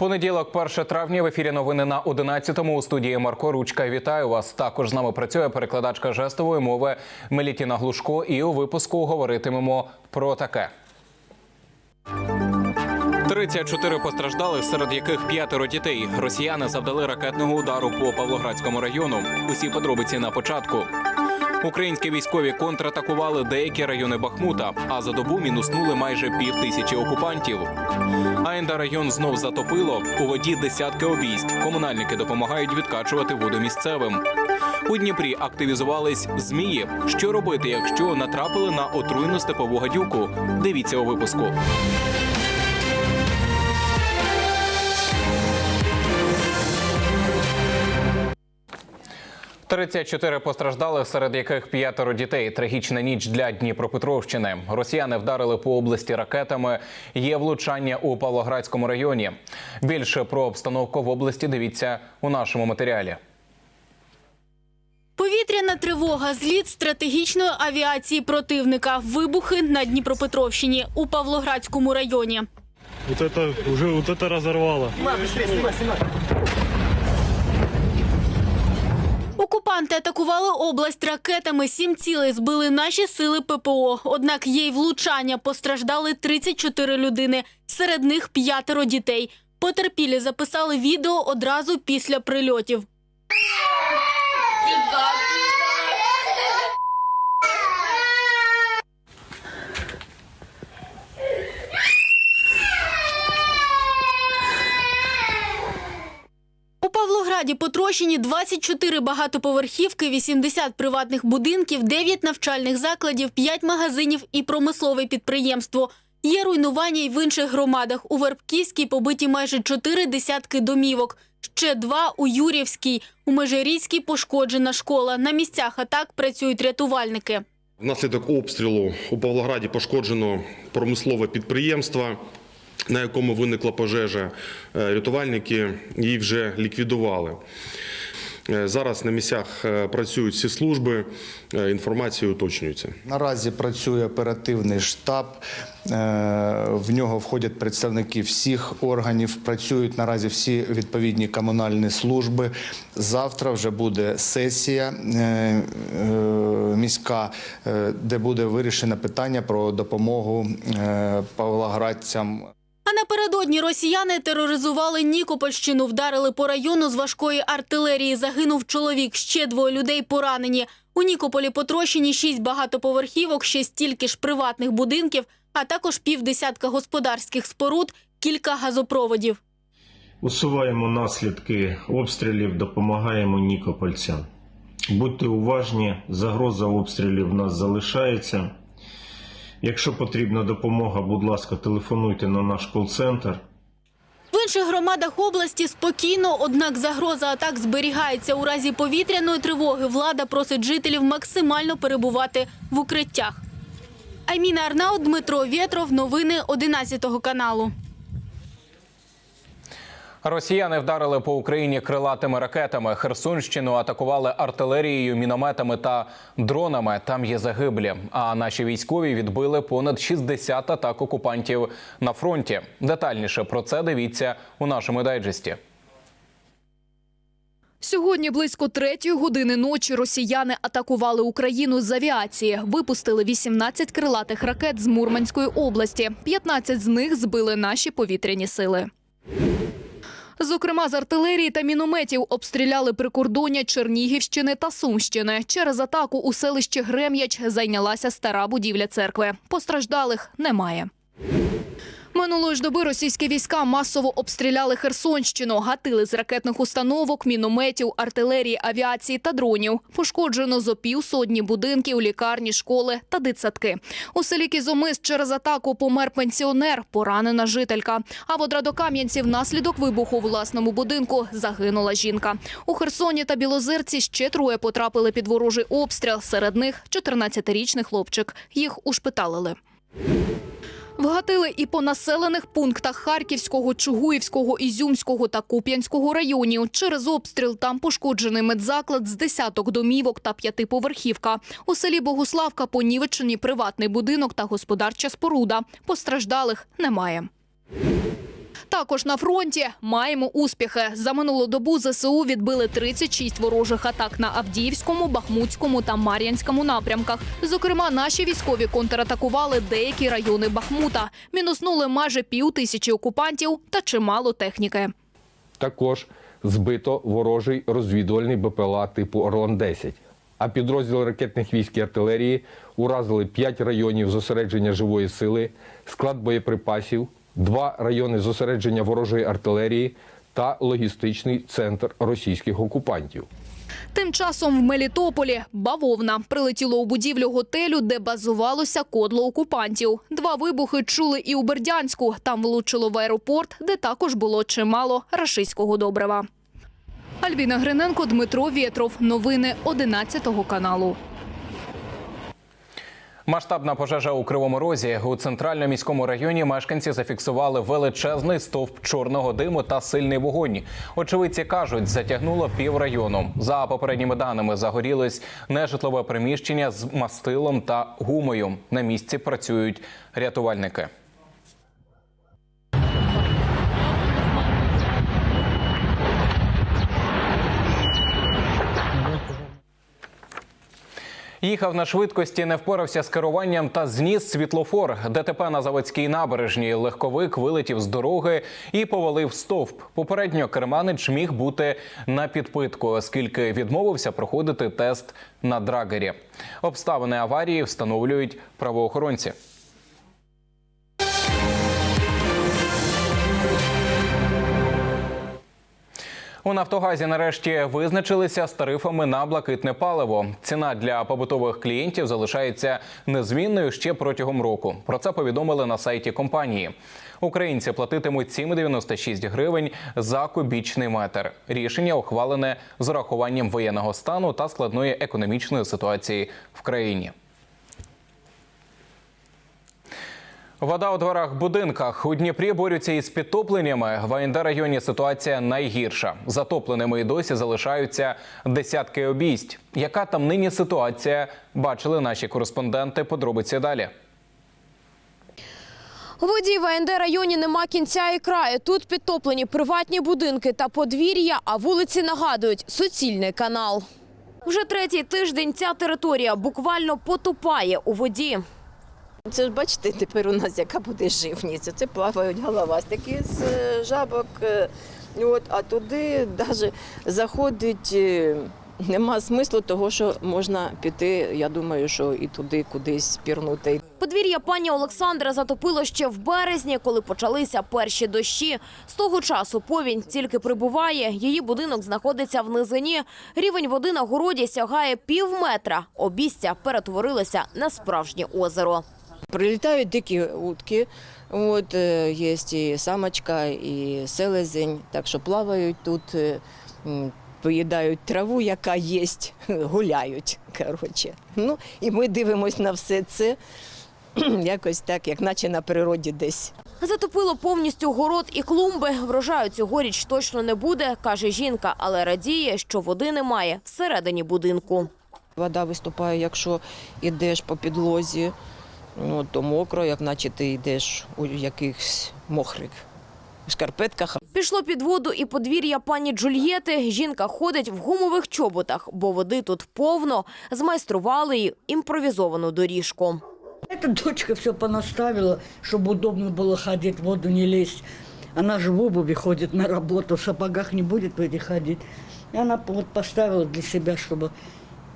Понеділок, 1 травня, в ефірі новини на 11-му у студії Марко Ручка. Вітаю вас. Також з нами працює перекладачка жестової мови Мелітіна Глушко. І у випуску говоритимемо про таке. 34 постраждалих, серед яких п'ятеро дітей. Росіяни завдали ракетного удару по Павлоградському району. Усі подробиці на початку. Українські військові контратакували деякі райони Бахмута, а за добу мінуснули майже пів тисячі окупантів. Аенда район знов затопило. У воді десятки обійсть. Комунальники допомагають відкачувати воду місцевим. У Дніпрі активізувались змії. Що робити, якщо натрапили на отруйну степову гадюку? Дивіться у випуску. 34 постраждалих, серед яких п'ятеро дітей. Трагічна ніч для Дніпропетровщини. Росіяни вдарили по області ракетами. Є влучання у Павлоградському районі. Більше про обстановку в області дивіться у нашому матеріалі. Повітряна тривога, зліт стратегічної авіації противника, вибухи на Дніпропетровщині у Павлоградському районі. Вот это уже вот это разорвало. Окупанти атакували область ракетами. Сім цілей збили наші сили ППО. Однак є влучання. Постраждали 34 людини. Серед них п'ятеро дітей. Потерпілі записали відео одразу після прильотів. У Павлограді потрощені 24 багатоповерхівки, 80 приватних будинків, 9 навчальних закладів, 5 магазинів і промислове підприємство. Є руйнування й в інших громадах. У Вербківській побиті майже 4 десятки домівок. Ще два у Юрівській. У Межиріцькій пошкоджена школа. На місцях атак працюють рятувальники. Внаслідок обстрілу у Павлограді пошкоджено промислове підприємство, на якому виникла пожежа. Е, Рятувальники її вже ліквідували. Е, Зараз на місцях е, працюють всі служби, інформація уточнюється. Наразі працює оперативний штаб. В нього входять представники всіх органів. Працюють наразі всі відповідні комунальні служби. Завтра вже буде сесія міська, де буде вирішено питання про допомогу павлоградцям. А напередодні росіяни тероризували Нікопольщину, вдарили по району з важкої артилерії. Загинув чоловік, ще двоє людей поранені. У Нікополі потрощені шість багатоповерхівок, ще стільки ж приватних будинків, а також півдесятка господарських споруд, кілька газопроводів. Усуваємо наслідки обстрілів, допомагаємо нікопольцям. Будьте уважні, загроза обстрілів в нас залишається. Якщо потрібна допомога, будь ласка, телефонуйте на наш кол-центр. В інших громадах області спокійно, однак загроза атак зберігається. У разі повітряної тривоги влада просить жителів максимально перебувати в укриттях. Айміна Арнаут, Дмитро Вєтров. Новини 11 каналу. Росіяни вдарили по Україні крилатими ракетами. Херсонщину атакували артилерією, мінометами та дронами. Там є загиблі. А наші військові відбили понад 60 атак окупантів на фронті. Детальніше про це дивіться у нашому дайджесті. Сьогодні близько третьої години ночі росіяни атакували Україну з авіації. Випустили 18 крилатих ракет з Мурманської області. 15 з них збили наші повітряні сили. Зокрема, з артилерії та мінометів обстріляли прикордоння Чернігівщини та Сумщини. Через атаку у селищі Грем'яч зайнялася стара будівля церкви. Постраждалих немає. Минулої ж доби російські війська масово обстріляли Херсонщину, гатили з ракетних установок, мінометів, артилерії, авіації та дронів. Пошкоджено зо півсотні будинків, лікарні, школи та дитсадки. У селі Кізомис через атаку помер пенсіонер, поранена жителька. А в Одрадокам'янці внаслідок вибуху у власному будинку загинула жінка. У Херсоні та Білозерці ще троє потрапили під ворожий обстріл. Серед них 14-річний хлопчик. Їх ушпиталили. Вгатили і по населених пунктах Харківського, Чугуївського, Ізюмського та Куп'янського районів. Через обстріл там пошкоджений медзаклад з десяток домівок та п'ятиповерхівка. У селі Богуславка понівечені приватний будинок та господарча споруда. Постраждалих немає. Також на фронті маємо успіхи. За минулу добу ЗСУ відбили 36 ворожих атак на Авдіївському, Бахмутському та Мар'янському напрямках. Зокрема, наші військові контратакували деякі райони Бахмута, мінуснули майже пів тисячі окупантів та чимало техніки. Також збито ворожий розвідувальний БПЛА типу Орлан-10. А підрозділи ракетних військ і артилерії уразили 5 районів зосередження живої сили, склад боєприпасів, два райони зосередження ворожої артилерії та логістичний центр російських окупантів. Тим часом в Мелітополі бавовна прилетіло у будівлю готелю, де базувалося кодло окупантів. Два вибухи чули і у Бердянську. Там влучило в аеропорт, де також було чимало рашистського добрива. Альбіна Гриненко, Дмитро Вєтров. Новини 11 каналу. Масштабна пожежа у Кривому Розі у центральному міському районі мешканці зафіксували величезний стовп чорного диму та сильний вогонь. Очевидці кажуть, затягнуло піврайону. За попередніми даними загорілось нежитлове приміщення з мастилом та гумою. На місці працюють рятувальники. Їхав на швидкості, не впорався з керуванням та зніс світлофор. ДТП на заводській набережній. Легковик вилетів з дороги і повалив стовп. Попередньо керманич міг бути на підпитку, оскільки відмовився проходити тест на драгері. Обставини аварії встановлюють правоохоронці. У Нафтогазі нарешті визначилися з тарифами на блакитне паливо. Ціна для побутових клієнтів залишається незмінною ще протягом року. Про це повідомили на сайті компанії. Українці платитимуть 7,96 гривень за кубічний метр. Рішення ухвалене з урахуванням воєнного стану та складної економічної ситуації в країні. Вода у дворах будинках у Дніпрі борються із підтопленнями. В АНД районі ситуація найгірша. Затопленими і досі залишаються десятки обійсть. Яка там нині ситуація? Бачили наші кореспонденти. Подробиці далі. Воді в АНД районі нема кінця і краю. Тут підтоплені приватні будинки та подвір'я, а вулиці нагадують – суцільний канал. Вже третій тиждень ця територія буквально потопає у воді. Це ж бачите, тепер у нас яка буде живність. Це плавають головастики з е, жабок. е, От, а туди навіть заходить е, нема смислу того, що можна піти. Я думаю, що і туди кудись пірнути. Подвір'я пані Олександра затопило ще в березні, коли почалися перші дощі. З того часу повінь тільки прибуває. Її будинок знаходиться в низині. Рівень води на городі сягає пів метра. Обістя перетворилося на справжнє озеро. Прилітають дикі утки, от, е, є і самочка, і селезень, так що плавають тут, е, поїдають траву, яка є, гуляють. Коротше. Ну, і ми дивимося на все це якось так, як наче на природі десь. Затопило повністю город і клумби. Врожаю цьогоріч точно не буде, каже жінка, але радіє, що води немає всередині будинку. Вода виступає, якщо йдеш по підлозі, ну, то мокро, як наче ти йдеш у якихось мокрих шкарпетках. Пішло під воду і подвір'я пані Джульєти. Жінка ходить в гумових чоботах, бо води тут повно. Змайстрували їй імпровізовану доріжку. Эта дочка все понаставила, чтобы удобно было ходить, в воду не лезть. Она же в обуви ходит на работу, в сапогах не будет в этих ходить. И она вот поставила для себя, чтобы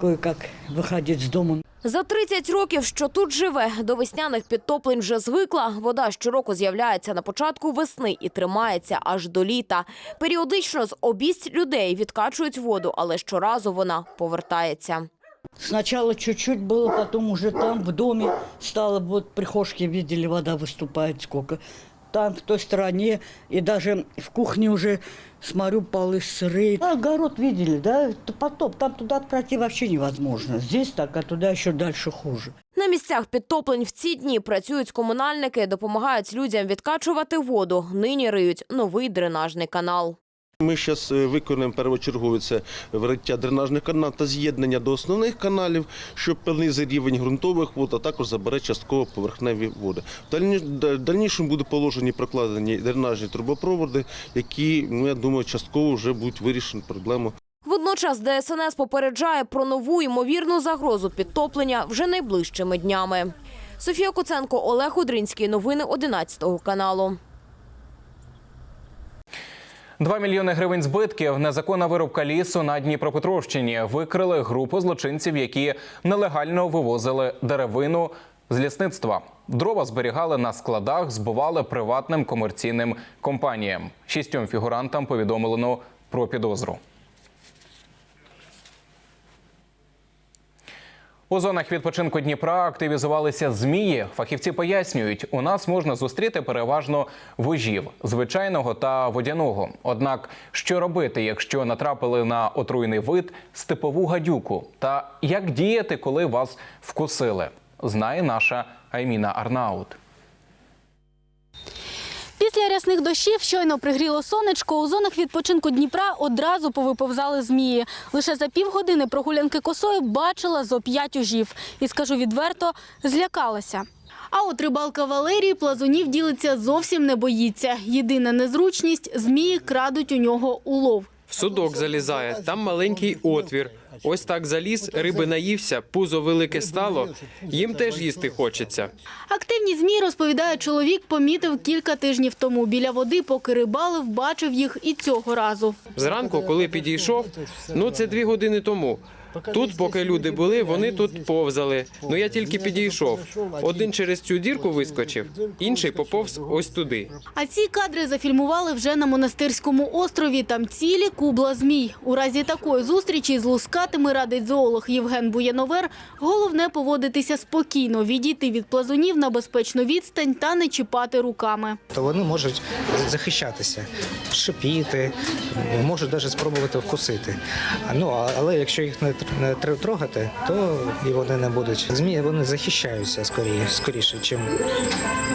кое-как выходить с дома. За 30 років, що тут живе, до весняних підтоплень вже звикла. Вода щороку з'являється на початку весни і тримається аж до літа. Періодично з обість людей відкачують воду, але щоразу вона повертається. Сначала чуть-чуть было, потом уже там, в доме, стало, вот прихожки видели, вода выступает сколько Там, в той стороне, и даже в кухне уже, смотрю, полы сырые. А огород видели, да, это потоп, там туда пройти вообще невозможно. Здесь так, а туда еще дальше хуже. На місцях підтоплень в ці дні працюють комунальники, допомагають людям відкачувати воду. Нині риють новий дренажний канал. Ми зараз виконуємо первочергове це вириття дренажних каналів та з'єднання до основних каналів, що понизить рівень ґрунтових вод, а також забере частково поверхневі води. В дальнішому будуть положені прокладені дренажні трубопроводи, які, ну я думаю, частково вже будуть вирішені проблему Водночас ДСНС попереджає про нову ймовірну загрозу підтоплення вже найближчими днями. Софія Коценко, Олег Удринський. Новини 11 каналу. 2 мільйони гривень збитків, незаконна вирубка лісу на Дніпропетровщині. Викрили групу злочинців, які нелегально вивозили деревину з лісництва. Дрова зберігали на складах, збували приватним комерційним компаніям. Шістьом фігурантам повідомлено про підозру. У зонах відпочинку Дніпра активізувалися змії. Фахівці пояснюють, у нас можна зустріти переважно вожів звичайного та водяного. Однак, що робити, якщо натрапили на отруйний вид степову гадюку? Та як діяти, коли вас вкусили? Знає наша Айміна Арнаут. Після рясних дощів щойно пригріло сонечко. У зонах відпочинку Дніпра одразу повиповзали змії. Лише за півгодини прогулянки косою бачила зо п'ять ужів. І скажу відверто, злякалася. А от рибалка Валерій плазунів ділиться зовсім не боїться. Єдина незручність змії крадуть у нього улов. В судок залізає, там маленький отвір. Ось так заліз, риби наївся, пузо велике стало. Їм теж їсти хочеться. Активні змі розповідає чоловік, помітив кілька тижнів тому. Біля води, поки рибалив, бачив їх і цього разу. Зранку, коли підійшов, ну це дві години тому. Тут, поки люди були, вони тут повзали. Ну я тільки підійшов. Один через цю дірку вискочив, інший поповз ось туди. А ці кадри зафільмували вже на монастирському острові. Там цілі кубла змій. У разі такої зустрічі з лускатими радить зоолог Євген Буяновер. Головне поводитися спокійно, відійти від плазунів на безпечну відстань та не чіпати руками. то вони можуть захищатися, шипіти, можуть навіть спробувати вкусити. А, Ну, але якщо їх не, не трогати, то і вони не будуть. Змії вони захищаються скоріше, скоріше, чим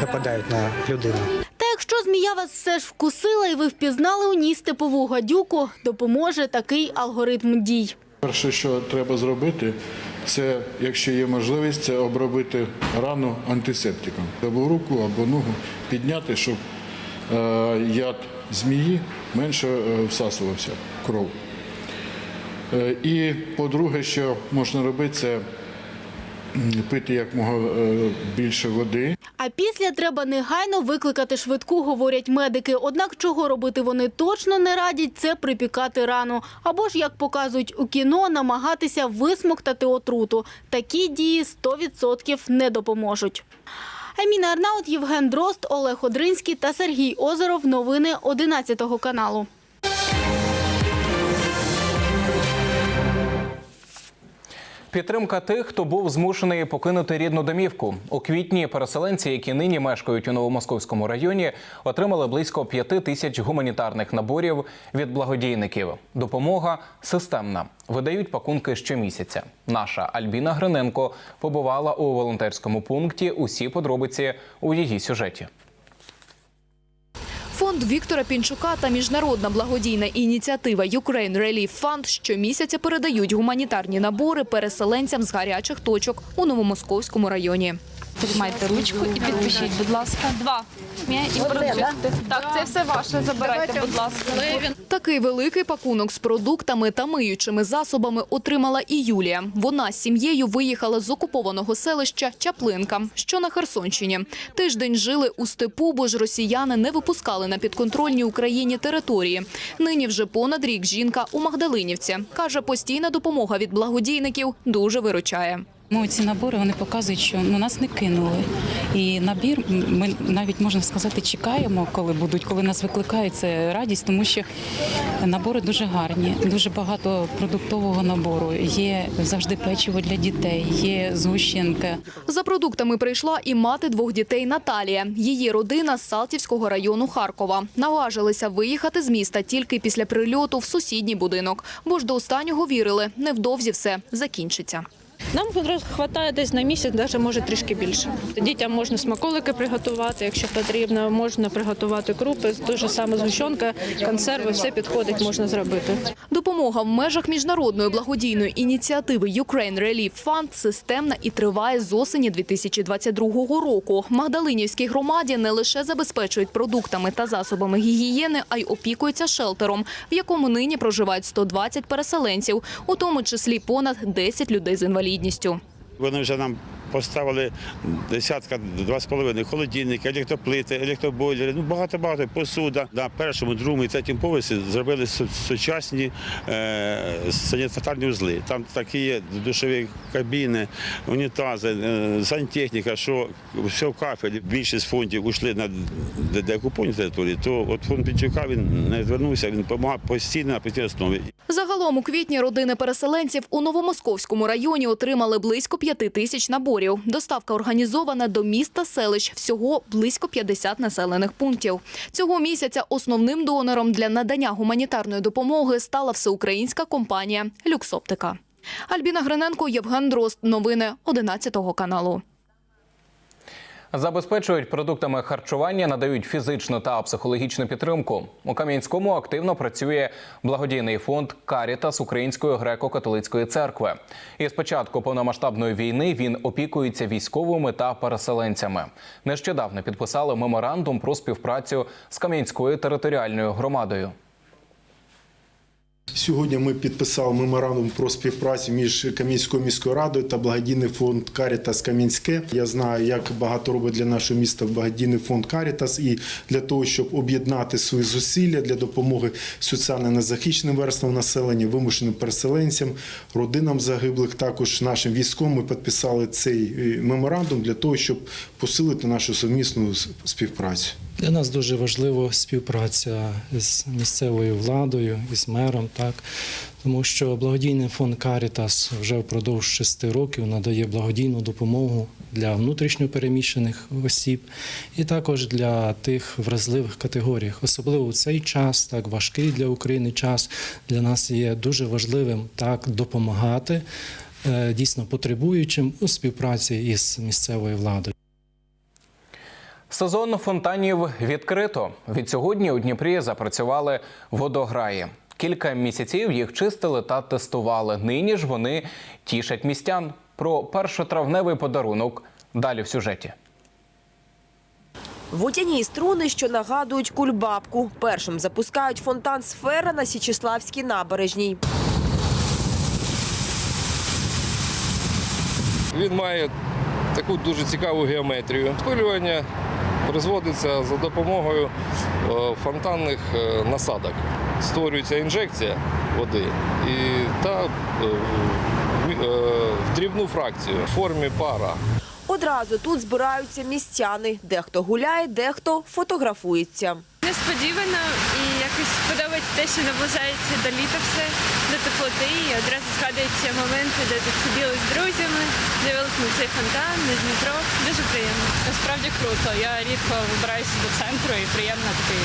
нападають на людину. Та якщо змія вас все ж вкусила і ви впізнали у ній степову гадюку, допоможе такий алгоритм дій. Перше, що треба зробити, це, якщо є можливість, це обробити рану антисептиком. Або руку, або ногу підняти, щоб е, яд змії менше е, всасувався в кров. Е, і по-друге, що можна робити, це пити якмога е, більше води. А після треба негайно викликати швидку, говорять медики. Однак чого робити вони точно не радять, це припікати рану. Або ж, як показують у кіно, намагатися висмоктати отруту. Такі дії 100% не допоможуть. Аміна Арнаут, Євген Дрозд, Олег Одринський та Сергій Озеров. Новини 11 каналу. Підтримка тих, хто був змушений покинути рідну домівку. У квітні переселенці, які нині мешкають у Новомосковському районі, отримали близько п'яти тисяч гуманітарних наборів від благодійників. Допомога системна. Видають пакунки щомісяця. Наша Альбіна Гриненко побувала у волонтерському пункті. Усі подробиці у її сюжеті. Фонд Віктора Пінчука та міжнародна благодійна ініціатива Ukraine Relief Fund щомісяця передають гуманітарні набори переселенцям з гарячих точок у Новомосковському районі. Тримайте ручку і підпишіть, будь ласка. Два. І. Так, це все ваше. Забирайте, будь ласка. Такий великий пакунок з продуктами та миючими засобами отримала і Юлія. Вона з сім'єю виїхала з окупованого селища Чаплинка, що на Херсонщині. Тиждень жили у степу, бо ж росіяни не випускали на підконтрольній Україні території. Нині вже понад рік жінка у Магдалинівці. Каже, постійна допомога від благодійників дуже виручає. Ну, ці набори вони показують, що ну, нас не кинули. І набір ми навіть можна сказати, чекаємо, коли будуть, коли нас викликають. Це радість, тому що набори дуже гарні, дуже багато продуктового набору. Є завжди печиво для дітей, є згущенка. За продуктами прийшла і мати двох дітей Наталія. Її родина з Салтівського району Харкова. Наважилися виїхати з міста тільки після прильоту в сусідній будинок, бо ж до останнього вірили, невдовзі все закінчиться. Нам вистачає десь на місяць, навіть може трішки більше. Дітям можна смаколики приготувати, якщо потрібно, можна приготувати крупи, дуже саме згущенка, консерви, все підходить, можна зробити. Допомога в межах міжнародної благодійної ініціативи Ukraine Relief Fund системна і триває з осені 2022 року. Магдалинівській громаді не лише забезпечують продуктами та засобами гігієни, а й опікуються шелтером, в якому нині проживають 120 переселенців, у тому числі понад 10 людей з інвалідністю. Вони вже нам поставили десятка, два з половиною холодильники, електроплити, електробойлери, ну багато-багато посуда. На першому, другому і третьому поверсі зробили сучасні е, санітарні узли. Там такі є душові кабіни, унітази, е, сантехніка, що все в кафелі. Більшість фондів ушли на де- деокуповані території, то от фонд Пінчука він не звернувся, він допомагав постійно на постійній основі. Загалом у квітні родини переселенців у Новомосковському районі отримали близько п'яти тисяч наборів. Доставка організована до міста селищ. Всього близько 50 населених пунктів. Цього місяця основним донором для надання гуманітарної допомоги стала всеукраїнська компанія «Люксоптика». Альбіна Гриненко, Євген Дрозд. Новини 11 каналу. Забезпечують продуктами харчування, надають фізичну та психологічну підтримку. У Кам'янському активно працює благодійний фонд Карітас Української греко-католицької церкви. І з початку повномасштабної війни він опікується військовими та переселенцями. Нещодавно підписали меморандум про співпрацю з Кам'янською територіальною громадою. Сьогодні ми підписали меморандум про співпрацю між Кам'янською міською радою та благодійний фонд Карітас Кам'янське. Я знаю, як багато робить для нашого міста благодійний фонд Карітас, і для того, щоб об'єднати свої зусилля для допомоги соціально незахищеним верствам населення, вимушеним переселенцям, родинам загиблих, також нашим військовим. Ми підписали цей е, меморандум для того, щоб посилити нашу совмісну співпрацю. Для нас дуже важлива співпраця з місцевою владою і з мером, так тому що благодійний фонд Карітас вже впродовж шести років надає благодійну допомогу для внутрішньопереміщених осіб і також для тих вразливих категорій. Особливо в цей час, так важкий для України час, для нас є дуже важливим так допомагати е, дійсно потребуючим у співпраці із місцевою владою. Сезон фонтанів відкрито. Від сьогодні у Дніпрі запрацювали водограї. Кілька місяців їх чистили та тестували. Нині ж вони тішать містян. Про першотравневий подарунок далі в сюжеті. Водяні струни, що нагадують кульбабку. Першим запускають фонтан «Сфера» на Січеславській набережній. Він має таку дуже цікаву геометрію. Спилювання призводиться за допомогою е, фонтанних е, насадок. Створюється інжекція води і та е, в- в дрібну фракцію в формі пара. Одразу тут збираються містяни. Дехто гуляє, дехто фотографується. Несподівано і якось подобається те, що наближається до літа все, до теплоти. І одразу згадуються моменти, де тут сиділи з друзями, дивилися на цей фонтан, на Дніпро. Дуже приємно. Насправді круто. Я рідко вибираюся до центру і приємно такий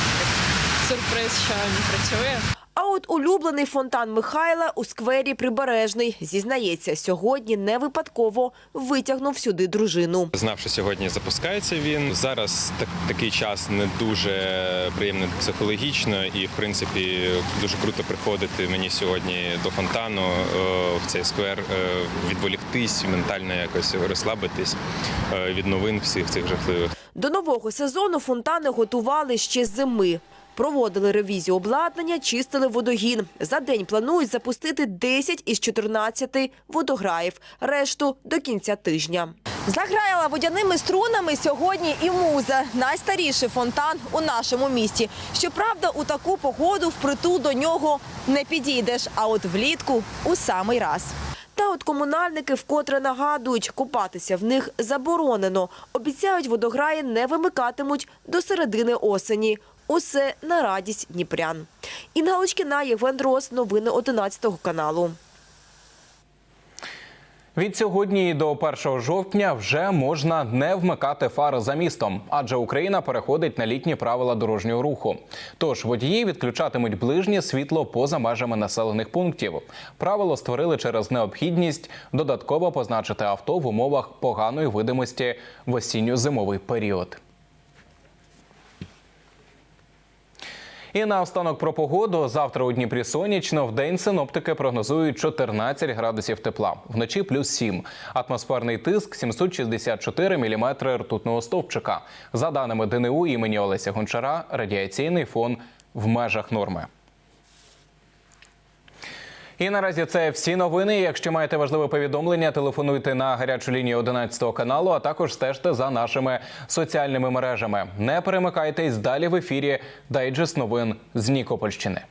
сюрприз, що він працює. А от улюблений фонтан Михайла у сквері Прибережний. Зізнається, сьогодні не випадково витягнув сюди дружину. Знав, що сьогодні запускається він. Зараз так, такий час не дуже приємно психологічно, і в принципі дуже круто приходити мені сьогодні до фонтану е, в цей сквер, е, відволіктись, ментально якось розслабитись е, від новин всіх цих жахливих. До нового сезону фонтани готували ще з зими. Проводили ревізію обладнання, чистили водогін. За день планують запустити 10 із 14 водограїв. Решту до кінця тижня. Заграяла водяними струнами сьогодні і муза. Найстаріший фонтан у нашому місті. Щоправда, у таку погоду впритул до нього не підійдеш, а от влітку у самий раз. Та от комунальники вкотре нагадують, купатися в них заборонено. Обіцяють, водограї не вимикатимуть до середини осені. Усе на радість дніпрян. Інга Лучкіна, Євген Дрос, новини 11 каналу. Від сьогодні до 1 жовтня вже можна не вмикати фари за містом, адже Україна переходить на літні правила дорожнього руху. Тож водії відключатимуть ближнє світло поза межами населених пунктів. Правило створили через необхідність додатково позначити авто в умовах поганої видимості в осінньо-зимовий період. І наостанок про погоду. Завтра у Дніпрі сонячно. В день синоптики прогнозують 14 градусів тепла. Вночі плюс 7. Атмосферний тиск 764 міліметри ртутного стовпчика. За даними ДНУ імені Олеся Гончара, радіаційний фон в межах норми. І наразі це всі новини. Якщо маєте важливе повідомлення, телефонуйте на гарячу лінію 11 каналу, а також стежте за нашими соціальними мережами. Не перемикайтесь далі в ефірі Дайджест новин з Нікопольщини.